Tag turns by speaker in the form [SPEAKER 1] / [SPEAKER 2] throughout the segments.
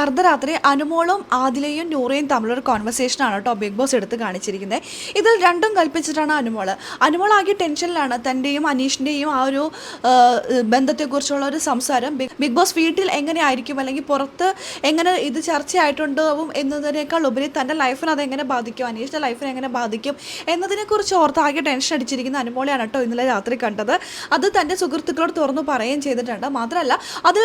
[SPEAKER 1] അർദ്ധരാത്രി അനുമോളും ആദിലയും നൂറയും തമ്മിലൊരു കോൺവെർസേഷനാണ് കേട്ടോ ബിഗ് ബോസ് എടുത്ത് കാണിച്ചിരിക്കുന്നത് ഇതിൽ രണ്ടും കൽപ്പിച്ചിട്ടാണ് അനുമോൾ അനുമോൾ ആകെ ടെൻഷനിലാണ് തന്റെയും അനീഷിന്റെയും ആ ഒരു ബന്ധത്തെക്കുറിച്ചുള്ള ഒരു സംസാരം. ബിഗ് ബോസ് വീട്ടിൽ എങ്ങനെയായിരിക്കും അല്ലെങ്കിൽ പുറത്ത് എങ്ങനെ ഇത് ചർച്ചയായിട്ടുണ്ടാവും എന്നതിനേക്കാൾ ഉപരി തന്റെ ലൈഫിന് അതെങ്ങനെ ബാധിക്കും? അനീഷിന്റെ ലൈഫിനെ എങ്ങനെ ബാധിക്കും? എന്നതിനെക്കുറിച്ച് ഓർത്ത് ആകെ ടെൻഷൻ അടിച്ചിരിക്കുന്ന അനുമോളെയാണ് കേട്ടോ ഇന്നലെ രാത്രി കണ്ടത്. അത് തന്റെ സുഹൃത്തുക്കളോട് തുറന്നു പറയുകയും ചെയ്തിട്ടുണ്ട്. മാത്രമല്ല അത്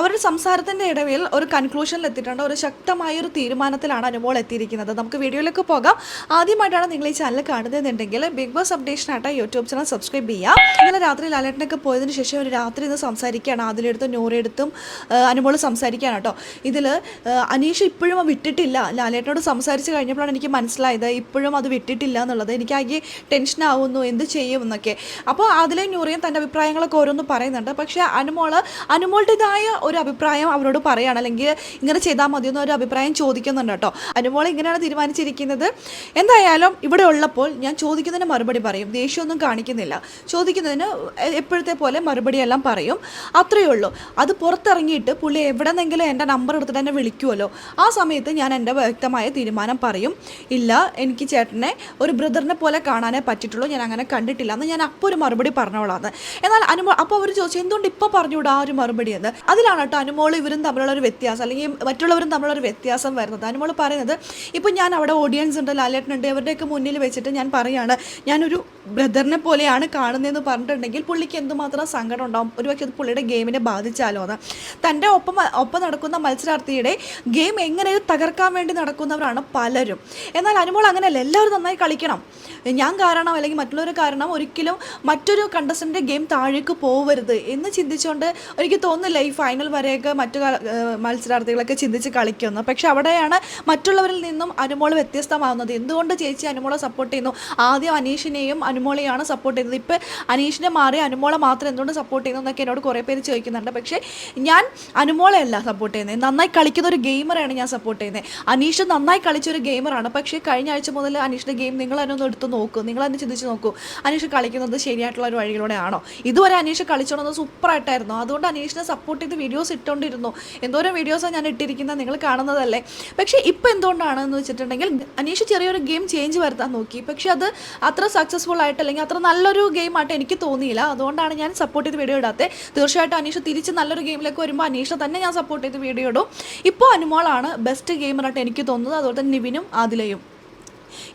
[SPEAKER 1] അവരുടെ സംസാരത്തിന്റെ ഇടയിൽ ഒരു കൺക്ലൂഷനിൽ എത്തിയിട്ടുണ്ട് ഒരു ശക്തമായ ഒരു തീരുമാനത്തിലാണ് അനുമോൾ എത്തിയിരിക്കുന്നത്. നമുക്ക് വീഡിയോയിലേക്ക് പോകാം. ആദ്യമായിട്ടാണ് നിങ്ങൾ ഈ ചാനൽ കാണുന്നതെന്നുണ്ടെങ്കിൽ ബിഗ് ബോസ് അപ്ഡേഷനായിട്ട് യൂട്യൂബ് ചാനൽ സബ്സ്ക്രൈബ് ചെയ്യാം ഇന്നലെ രാത്രി ലാലേട്ടനൊക്കെ പോയതിന് ശേഷം ഒരു രാത്രി ഇന്ന് സംസാരിക്കുകയാണ്. അതിലെടുത്തും നൂറെടുത്തും അനുമോൾ സംസാരിക്കുകയാണ് കേട്ടോ. ഇതിൽ അനീഷ് ഇപ്പോഴും വിട്ടിട്ടില്ല. ലാലേട്ടനോട് സംസാരിച്ച് കഴിഞ്ഞപ്പോഴാണ് എനിക്ക് മനസ്സിലായത് ഇപ്പോഴും അത് വിട്ടിട്ടില്ല എന്നുള്ളത്. എനിക്ക് ആകെ ടെൻഷൻ ആവുന്നു എന്ത് ചെയ്യും എന്നൊക്കെ. അപ്പോൾ അതിലെ നൂറിയും തന്റെ അഭിപ്രായങ്ങളൊക്കെ ഓരോന്ന് പറയുന്നുണ്ട്. പക്ഷേ അനുമോൾ അനുമോളുടേതായ ഒരു അഭിപ്രായം അവരോട് പറയുകയാണ് അല്ലെങ്കിൽ ഇങ്ങനെ ചെയ്താൽ മതിയെന്ന് ഒരു അഭിപ്രായം ചോദിക്കുന്നുണ്ട് കേട്ടോ. അനുമോൾ ഇങ്ങനെയാണ് തീരുമാനിച്ചിരിക്കുന്നത്. എന്തായാലും ഇവിടെ ഉള്ളപ്പോൾ ഞാൻ ചോദിക്കുന്നതിന് മറുപടി പറയും. ദേഷ്യമൊന്നും കാണിക്കുന്നില്ല. ചോദിക്കുന്നതിന് എപ്പോഴത്തെ പോലെ മറുപടി എല്ലാം പറയും. അത്രയേ ഉള്ളൂ. അത് പുറത്തിറങ്ങിയിട്ട് പുള്ളി എവിടെ നിന്നെങ്കിലും എന്റെ നമ്പർ എടുത്തിട്ട് എന്നെ വിളിക്കുമല്ലോ ആ സമയത്ത് ഞാൻ എന്റെ വ്യക്തമായ തീരുമാനം പറയും. ഇല്ല എനിക്ക് ചേട്ടനെ ഒരു ബ്രദറിനെ പോലെ കാണാനേ പറ്റിയിട്ടുള്ളൂ. ഞാൻ അങ്ങനെ കണ്ടിട്ടില്ല എന്ന് ഞാൻ അപ്പോൾ ഒരു മറുപടി പറഞ്ഞോളാന്ന് എന്നാൽ അനുമോൾ അപ്പോൾ അവർ ചോദിച്ചു എന്തുകൊണ്ട് ഇപ്പോൾ പറഞ്ഞുകൂടാ ആ ഒരു മറുപടി? എന്ന്. അതിലാണ് കേട്ടോ അനുമോൾ ഇവരും തമ്മിലുള്ള ഒരു വ്യത്യാസം. അല്ലെങ്കിൽ മറ്റുള്ളവരും തമ്മിലൊരു വ്യത്യാസം വരുന്നത്. അനുമോൾ പറയുന്നത്. ഇപ്പോൾ ഞാൻ അവിടെ ഓഡിയൻസ് ഉണ്ട് ലാലേട്ടനുണ്ട് അവരുടെയൊക്കെ മുന്നിൽ വെച്ചിട്ട് ഞാൻ പറയാണ് ഞാനൊരു ബ്രദറിനെ പോലെയാണ് കാണുന്നതെന്ന് പറഞ്ഞിട്ടുണ്ടെങ്കിൽ പുള്ളിക്ക് എന്തുമാത്രം സങ്കടം ഉണ്ടാവും? ഒരുപക്ഷെ അത് പുള്ളിയുടെ ഗെയിമിനെ ബാധിച്ചാലോ എന്ന് തന്റെ ഒപ്പം ഒപ്പം നടക്കുന്ന മത്സരാർത്ഥിയുടെ ഗെയിം എങ്ങനെ തകർക്കാൻ വേണ്ടി നടക്കുന്നവരാണ് പലരും. എന്നാൽ അനുമോൾ അങ്ങനെയല്ല എല്ലാവരും നന്നായി കളിക്കണം. ഞാൻ കാരണം അല്ലെങ്കിൽ മറ്റുള്ളവർ കാരണം ഒരിക്കലും മറ്റൊരു കണ്ടസ്റ്റന്റെ ഗെയിം താഴേക്ക് പോവരുത് എന്ന് ചിന്തിച്ചുകൊണ്ട് എനിക്ക് തോന്നുന്നില്ല ഈ ഫൈനൽ വരെയൊക്കെ മറ്റു ക- ഏഹ് മത്സരാർത്ഥികളൊക്കെ ചിന്തിച്ച് കളിക്കുന്നു. പക്ഷെ അവിടെയാണ് മറ്റുള്ളവരിൽ നിന്നും അനുമോൾ വ്യത്യസ്തമാകുന്നത് എന്തുകൊണ്ട് ചേച്ചി അനുമോളെ സപ്പോർട്ട് ചെയ്യുന്നു? ആദ്യം അനീഷിനെയും അനുമോളെയാണ് സപ്പോർട്ട് ചെയ്യുന്നത്. ഇപ്പം അനീഷിനെ മാറി അനുമോളെ മാത്രം എന്തുകൊണ്ട് സപ്പോർട്ട് ചെയ്യുന്നു എന്നൊക്കെ എന്നോട് കുറേ പേര് ചോദിക്കുന്നുണ്ട്. പക്ഷേ ഞാൻ അനുമോളെയല്ല സപ്പോർട്ട് ചെയ്യുന്നത്. നന്നായി കളിക്കുന്ന ഒരു ഗെയിമറാണ് ഞാൻ സപ്പോർട്ട് ചെയ്യുന്നത്. അനീഷ് നന്നായി കളിച്ചൊരു ഗെയിമറാണ് പക്ഷേ കഴിഞ്ഞ ആഴ്ച മുതൽ അനീഷിന്റെ ഗെയിം നിങ്ങൾ തന്നെ ഒന്ന് എടുത്ത് നോക്കൂ. നിങ്ങൾ തന്നെ ചിന്തിച്ച് നോക്കൂ. അനീഷ് കളിക്കുന്നത് ശരിയായിട്ടുള്ള ഒരു വഴിയിലൂടെ ആണോ? ഇതുവരെ അനീഷ് കളിച്ചോണ്ടത് സൂപ്പറായിട്ടായിരുന്നു അതുകൊണ്ട് അനീഷിനെ സപ്പോർട്ട് ചെയ്ത് വീഡിയോസ് ഇട്ടുകൊണ്ടിരുന്നു എന്തോരം വീഡിയോസാണ് ഞാൻ ഇട്ടിരിക്കുന്നത് നിങ്ങൾ കാണുന്നതല്ലേ? പക്ഷേ ഇപ്പോൾ എന്തുകൊണ്ടാണെന്ന് വെച്ചിട്ടുണ്ടെങ്കിൽ അനീഷ് ചെറിയൊരു ഗെയിം ചേഞ്ച് വരുത്താൻ നോക്കി. പക്ഷേ അത് അത്ര സക്സസ്ഫുൾ ആയിട്ട് അല്ലെങ്കിൽ അത്ര നല്ലൊരു ഗെയിം ആയിട്ട് എനിക്ക് തോന്നിയില്ല. അതുകൊണ്ടാണ് ഞാൻ സപ്പോർട്ട് ചെയ്ത് വീഡിയോ ഇടാത്തത് തീർച്ചയായിട്ടും അനീഷ് തിരിച്ച് നല്ലൊരു ഗെയിമിലേക്ക് വരുമ്പോൾ അനീഷ് തന്നെ ഞാൻ സപ്പോർട്ട് ചെയ്ത് വീഡിയോ ഇടും. ഇപ്പോൾ അനുമോളാണ് ബെസ്റ്റ് ഗെയിമറായിട്ട് എനിക്ക് തോന്നുന്നത്. അതുപോലെ തന്നെ നിവിനും ആദിലയും.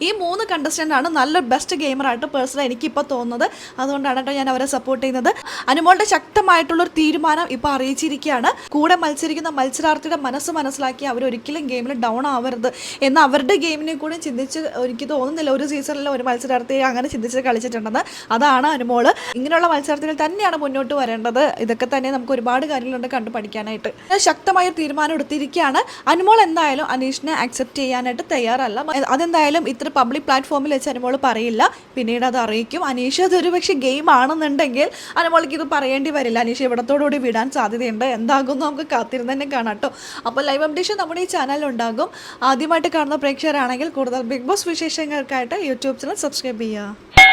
[SPEAKER 1] ഈ മൂന്ന് കണ്ടസ്റ്റന്റ് ആണ് നല്ല ബെസ്റ്റ് ഗെയിമറായിട്ട് പേഴ്സണൽ എനിക്കിപ്പോൾ തോന്നുന്നത്. അതുകൊണ്ടാണ് കേട്ടോ ഞാൻ അവരെ സപ്പോർട്ട് ചെയ്യുന്നത്. അനുമോളുടെ ശക്തമായിട്ടുള്ളൊരു തീരുമാനം ഇപ്പോൾ അറിയിച്ചിരിക്കുകയാണ്. കൂടെ മത്സരിക്കുന്ന മത്സരാർത്ഥിയുടെ മനസ്സ് മനസ്സിലാക്കി അവർ ഒരിക്കലും ഗെയിമിൽ ഡൗൺ ആവരുത് എന്ന് അവരുടെ ഗെയിമിനെ കൂടി ചിന്തിച്ച് എനിക്ക് തോന്നുന്നില്ല. ഒരു സീസണിൽ ഒരു മത്സരാർത്ഥി അങ്ങനെ ചിന്തിച്ച് കളിച്ചിട്ടുണ്ടെന്ന്. അതാണ് അനുമോൾ. ഇങ്ങനെയുള്ള മത്സരത്തിൽ തന്നെയാണ് മുന്നോട്ട് വരേണ്ടത്. ഇതൊക്കെ തന്നെ നമുക്ക് ഒരുപാട് കാര്യങ്ങളുണ്ട് കണ്ടു പഠിക്കാനായിട്ട്. ശക്തമായ തീരുമാനം എടുത്തിരിക്കുകയാണ്. അനുമോൾ എന്തായാലും അനീഷിനെ അക്സെപ്റ്റ് ചെയ്യാനായിട്ട് തയ്യാറല്ല. അതെന്തായാലും ഇത്ര പബ്ലിക് പ്ലാറ്റ്ഫോമിൽ വെച്ച് അനുമോൾ പറയില്ല. പിന്നീട് അത് അറിയിക്കും. അനീഷ് അതൊരു പക്ഷേ ഗെയിം ആണെന്നുണ്ടെങ്കിൽ അനുമോൾക്ക് ഇത് പറയേണ്ടി വരില്ല. അനീഷ് ഇവിടത്തോടുകൂടി വിടാൻ സാധ്യതയുണ്ട്? എന്താകും നമുക്ക് കാത്തിരുന്ന് തന്നെ കാണാം കേട്ടോ അപ്പോൾ ലൈവ് അപ്ഡേഷൻ നമ്മുടെ ഈ ചാനലുണ്ടാകും ആദ്യമായിട്ട് കാണുന്ന പ്രേക്ഷകരാണെങ്കിൽ കൂടുതൽ ബിഗ് ബോസ് വിശേഷങ്ങൾക്കായിട്ട് യൂട്യൂബ് ചാനൽ സബ്സ്ക്രൈബ് ചെയ്യുക.